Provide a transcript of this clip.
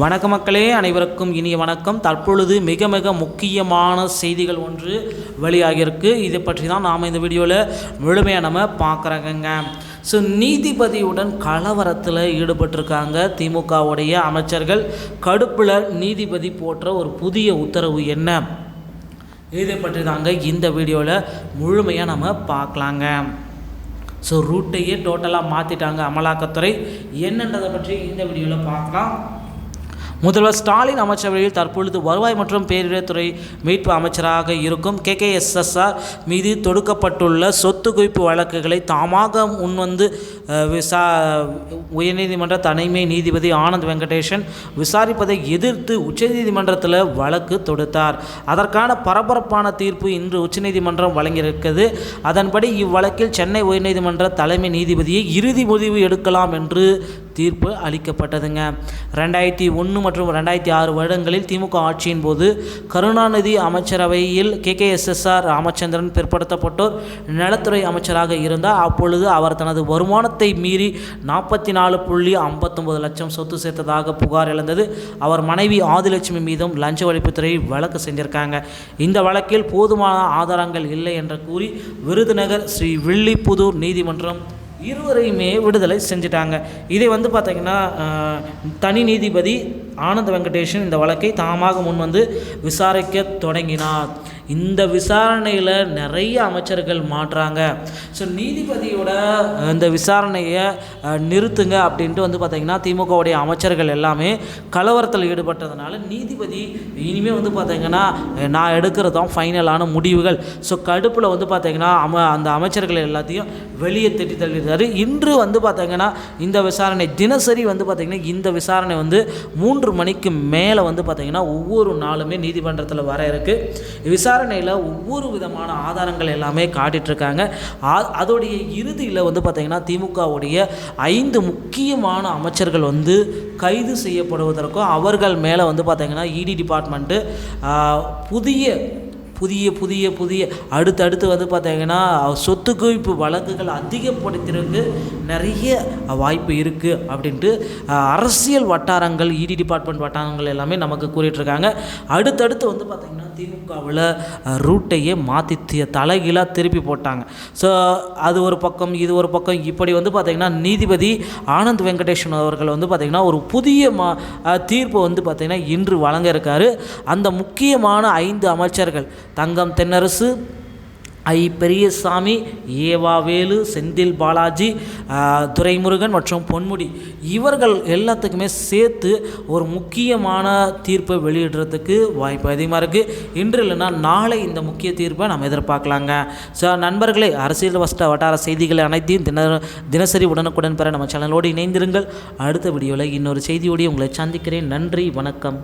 வணக்க மக்களே அனைவருக்கும் இனிய வணக்கம். தற்பொழுது மிக மிக முக்கியமான செய்திகள் ஒன்று வெளியாகியிருக்கு. இதை பற்றி தான் நாம் இந்த வீடியோவில் முழுமையாக நம்ம பார்க்குறோங்க ஸோ நீதிபதியுடன் கலவரத்தில் ஈடுபட்டிருக்காங்க திமுகவுடைய அமைச்சர்கள். கடுப்பில் நீதிபதி போன்ற ஒரு புதிய உத்தரவு என்ன? இதை பற்றி தாங்க இந்த வீடியோவில் முழுமையாக நம்ம பார்க்கலாங்க. ஸோ ரூட்டையே டோட்டலாக மாற்றிட்டாங்க அமலாக்கத்துறை. என்னன்றதை பற்றி இந்த வீடியோவில் பார்க்கலாம். முதல்வர் ஸ்டாலின் அமைச்சரவையில் தற்பொழுது வருவாய் மற்றும் பேரிடர்துறை மீட்பு அமைச்சராக இருக்கும் கேகேஎஸ்எஸ்ஆர் மீது தொடுக்கப்பட்டுள்ள சொத்து குவிப்பு வழக்குகளை தாமாக முன்வந்து விசா உயர்நீதிமன்ற தலைமை நீதிபதி ஆனந்த் வெங்கடேஷன் விசாரிப்பதை எதிர்த்து உச்சநீதிமன்றத்தில் வழக்கு தொடுத்தார். அதற்கான பரபரப்பான தீர்ப்பு இன்று உச்சநீதிமன்றம் வழங்கியிருக்கிறது. அதன்படி இவ்வழக்கில் சென்னை உயர்நீதிமன்ற தலைமை நீதிபதியை இறுதி முடிவு எடுக்கலாம் என்று தீர்ப்பு அளிக்கப்பட்டதுங்க. ரெண்டாயிரத்தி ஒன்று மற்றும் ரெண்டாயிரத்தி ஆறு வருடங்களில் திமுக ஆட்சியின் போது கருணாநிதி அமைச்சரவையில் கேகேஎஸ்எஸ்ஆர் ராமச்சந்திரன் பிற்படுத்தப்பட்டோர் நலத்துறை அமைச்சராக இருந்தார். அப்பொழுது அவர் தனது வருமானத்தை மீறி நாற்பத்தி நாலு புள்ளி ஐம்பத்தொம்பது லட்சம் சொத்து சேர்த்ததாக புகார் எழுந்தது. அவர் மனைவி ஆதிலட்சுமி மீதும் லஞ்ச ஒழிப்புத்துறை வழக்கு செஞ்சிருக்காங்க. இந்த வழக்கில் போதுமான ஆதாரங்கள் இல்லை என்று கூறி விருதுநகர் ஸ்ரீ வில்லிபுதூர் நீதிமன்றம் இருவரையுமே விடுதலை செஞ்சுட்டாங்க. இதை வந்து பார்த்திங்கன்னா தனி நீதிபதி ஆனந்த் வெங்கடேஷன் இந்த வழக்கை தாமாக முன் வந்து விசாரிக்க தொடங்கினார். இந்த விசாரணையில் நிறைய அமைச்சர்கள் மாட்டுறாங்க ஸோ நீதிபதியோட இந்த விசாரணையை நிறுத்துங்க அப்படின்ட்டு வந்து பார்த்திங்கன்னா திமுகவுடைய அமைச்சர்கள் எல்லாமே கலவரத்தில் ஈடுபட்டதுனால நீதிபதி இனிமேல் வந்து பார்த்திங்கன்னா நான் எடுக்கிறது தான் ஃபைனலான முடிவுகள். ஸோ கடுப்பில் வந்து பார்த்திங்கன்னா அம அந்த அமைச்சர்கள் எல்லாத்தையும் வெளியே திட்டி தள்ளியிருந்தாரு இன்று வந்து பார்த்திங்கன்னா இந்த விசாரணை தினசரி வந்து பார்த்திங்கன்னா இந்த விசாரணை வந்து மூன்று மணிக்கு மேலே வந்து பார்த்திங்கன்னா ஒவ்வொரு நாளுமே நீதிமன்றத்தில் வர இருக்குது விசாரணை விசாரணையில் ஒவ்வொரு விதமான ஆதாரங்கள் எல்லாமே காட்டிகிட்ருக்காங்க அதோடைய இறுதியில் வந்து பார்த்திங்கன்னா திமுகவுடைய ஐந்து முக்கியமான அமைச்சர்கள் வந்து கைது செய்யப்படுவதற்கும் அவர்கள் மேலே வந்து பார்த்திங்கன்னா இடி டிபார்ட்மெண்ட்டு புதிய புதிய புதிய புதிய அடுத்தடுத்து வந்து பார்த்தீங்கன்னா சொத்து குவிப்பு வழக்குகள் அதிகப்படுத்திருக்கு நிறைய வாய்ப்பு இருக்குது அப்படின்ட்டு அரசியல் வட்டாரங்கள் இடி டிபார்ட்மெண்ட் வட்டாரங்கள் எல்லாமே நமக்கு கூறிட்டுருக்காங்க. அடுத்தடுத்து வந்து பார்த்திங்கன்னா திமுகவில் ரூட்டையே மாற்றி தலைகீழாக திருப்பி போட்டாங்க. ஸோ அது ஒரு பக்கம் இது ஒரு பக்கம். இப்படி வந்து பார்த்திங்கன்னா நீதிபதி ஆனந்த் வெங்கடேஷன் அவர்கள் வந்து பார்த்திங்கன்னா ஒரு புதிய மா தீர்ப்பு வந்து பார்த்திங்கன்னா இன்று வழங்க இருக்காரு. அந்த முக்கியமான ஐந்து அமைச்சர்கள் தங்கம் தென்னரசு ஐ பெரியசாமி ஏவாவேலு செந்தில் பாலாஜி துரைமுருகன் மற்றும் பொன்முடி இவர்கள் எல்லாத்துக்குமே சேர்த்து ஒரு முக்கியமான தீர்ப்பை வெளியிடுறதுக்கு வாய்ப்பு அதிகமாக இருக்குது இன்று இல்லைன்னா நாளை இந்த முக்கிய தீர்ப்பை நம்ம எதிர்பார்க்கலாங்க. ஸோ நண்பர்களே அரசியல் வஸ்ட வட்டார செய்திகளை அனைத்தையும் தின தினசரி உடனுக்குடன் பெற நம்ம சேனலோடு இணைந்திருங்கள். அடுத்த வீடியோவில் இன்னொரு செய்தியோடு உங்களை சந்திக்கிறேன். நன்றி வணக்கம்.